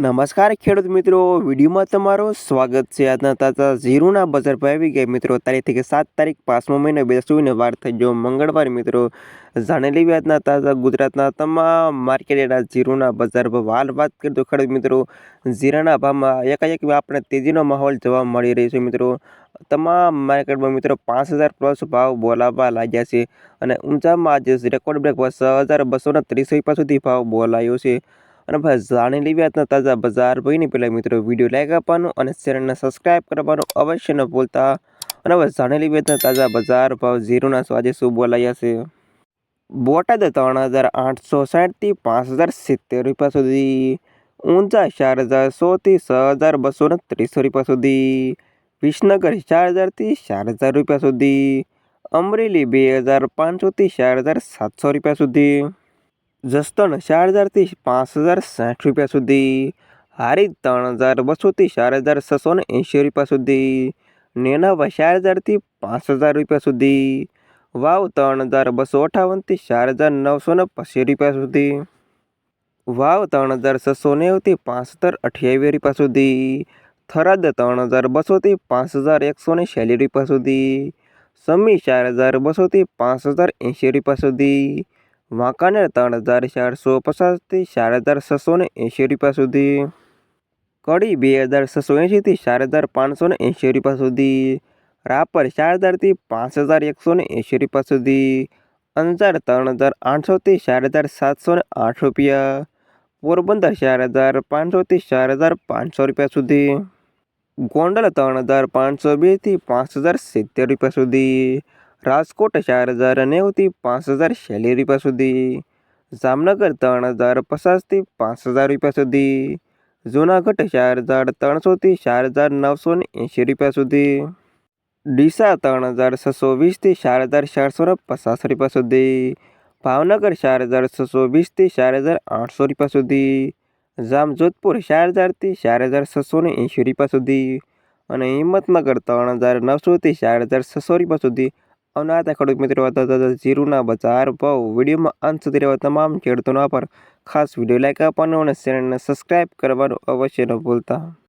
નમસ્કાર ખેડૂત મિત્રો, વિડીયોમાં તમારું સ્વાગત છે. આજના તાજા ઝીરોના બજાર ભાવ આવી ગયા મિત્રો, તારીખ કે સાત તારીખ પાંચમો મહિનો, બે ચોવીસને વાર થઈ ગયો મંગળવાર મિત્રો, જાણી લેવી આજના તાજા ગુજરાતના તમામ માર્કેટના ઝીરોના બજાર ભાવ હાલ વાત કરતો ખેડૂત મિત્રો, ઝીરાના ભાવમાં એકાએક આપણે તેજીનો માહોલ જોવા મળી રહ્યો છે મિત્રો. તમામ માર્કેટમાં મિત્રો, પાંચ હજાર પ્લસ ભાવ બોલાવવા લાગ્યા છે અને ઊંચામાં આજે રેકોર્ડ બ્રેક છ હજાર બસો ત્રીસ રૂપિયા સુધી ભાવ બોલાયો છે. અને ભાઈ જાણી લેવી આજના તાજા બજાર ભાઈને પહેલાં મિત્રો વીડિયો લાઈક આપવાનું અને ચેનલને સબસ્ક્રાઈબ કરવાનું અવશ્ય ન ભૂલતા. અને હવે જાણી લેવી આજના તાજા બજાર ભાવ ઝીરોના આજે શું બોલાયા છે? બોટાદ ત્રણ હજાર આઠસો સાઠથી પાંચ હજાર સિત્તેર રૂપિયા સુધી. ઊંચા ચાર હજાર સોથી છ હજાર બસો ને ત્રીસો રૂપિયા સુધી. વિસનગર ચાર હજારથી ચાર હજાર રૂપિયા સુધી. અમરેલી બે હજાર પાંચસોથી ચાર હજાર સાતસો રૂપિયા સુધી. જસદણ ચાર હજારથી પાંચ હજાર સાઠ રૂપિયા સુધી. હારી ત્રણ હજાર બસોથી ચાર હજાર છસો ને એંશી રૂપિયા સુધી. નેનાવા ચાર હજારથી પાંચ હજાર રૂપિયા સુધી. વાવ ત્રણ હજાર બસો અઠાવનથી ચાર હજાર નવસો ને પચીસ રૂપિયા સુધી. વાવ ત્રણ હજાર છસો નેવથી પાંચ હજાર અઠ્યાવીસ રૂપિયા સુધી. થરાદ ત્રણ હજાર બસોથી પાંચ હજાર એકસો ને રૂપિયા સુધી. સમી ચાર હજાર બસોથી પાંચ હજાર એંશી રૂપિયા સુધી. વાંકાનેર ત્રણ હજાર ચારસો પચાસથી ચાર હજાર છસો ને એંશી રૂપિયા સુધી. કડી બે હજાર છસો એંશીથી ચાર હજાર પાંચસો ને એંશી રૂપિયા સુધી. રાપર ચાર હજારથી પાંચ હજાર એકસો ને એંશી રૂપિયા સુધી. અંજાર ત્રણ હજાર આઠસોથી ચાર હજાર સાતસો ને આઠ રૂપિયા. પોરબંદર ચાર હજાર પાંચસોથી ચાર હજાર પાંચસો રૂપિયા સુધી. ગોંડલ ત્રણ હજાર પાંચસો બેથી પાંચ હજાર સિત્તેર રૂપિયા સુધી. રાજકોટ ચાર હજાર નેવુંથી પાંચ હજાર છેલ્લી રૂપિયા સુધી, જામનગર ત્રણ હજાર પચાસથી પાંચ હજાર રૂપિયા સુધી, જૂનાગઢ ચાર હજાર ત્રણસોથી ચાર હજાર નવસો ને એંશી રૂપિયા સુધી, ડીસા ત્રણ હજાર છસો વીસથી ચાર હજાર ચારસો ને પચાસ રૂપિયા સુધી, ભાવનગર ચાર હજાર છસો વીસથી ચાર હજાર આઠસો રૂપિયા સુધી, જામજોધપુર ચાર હજારથી ચાર હજાર છસો ને એંશી રૂપિયા સુધી અને હિંમતનગર ત્રણ હજાર નવસોથી ચાર હજાર છસો રૂપિયા સુધી હતા ખેડૂત મિત્રો જીરુના બજાર ભાવ. વિડીયોમાં અંત સુધી રહેવા તમામ ખેડૂતોના પર ખાસ વીડિયો લાઈક આપવાનો અને ચેનલને સબસ્ક્રાઇબ કરવાનું અવશ્ય ન ભૂલતા.